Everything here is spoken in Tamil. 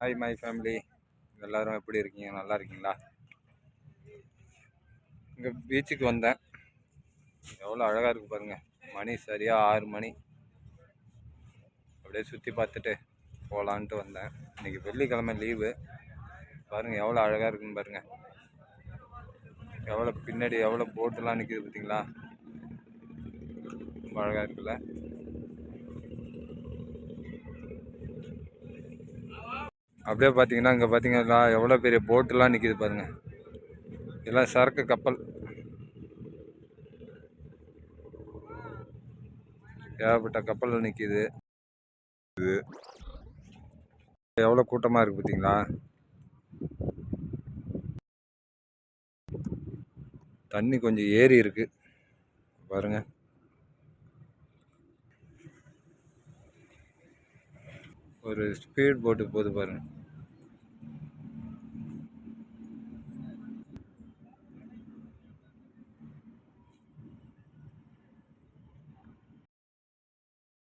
ஹாய் மை ஃபேமிலி எல்லாரும் எப்படி இருக்கீங்க? நல்லா இருக்கீங்களா? இங்கே பீச்சுக்கு வந்தேன். எவ்வளோ அழகாக இருக்கு பாருங்கள் மணி சரியாக ஆறு மணி. அப்படியே சுற்றி பார்த்துட்டு போகலான்ட்டு வந்தேன். இன்னைக்கு வெள்ளிக்கிழமை லீவு பாருங்கள் எவ்வளோ அழகாக இருக்குன்னு பாருங்கள் எவ்வளோ பின்னாடி எவ்வளோ போட்டெல்லாம் நிற்கிது பார்த்தீங்களா ரொம்ப அழகாக இருக்குல்ல? அப்படியே பார்த்தீங்கன்னா இங்கே பார்த்தீங்கன்னா எவ்வளோ பெரிய போட்டெல்லாம் நிற்கிது பாருங்கள் எல்லாம் சரக்கு கப்பல். ஏகப்பட்ட கப்பல் நிற்கிது இது எவ்வளோ கூட்டமாக இருக்குது பார்த்தீங்களா? தண்ணி கொஞ்சம் ஏறி இருக்குது பாருங்கள் ஒரு ஸ்பீட் போட்டு போகுது பாருங்கள்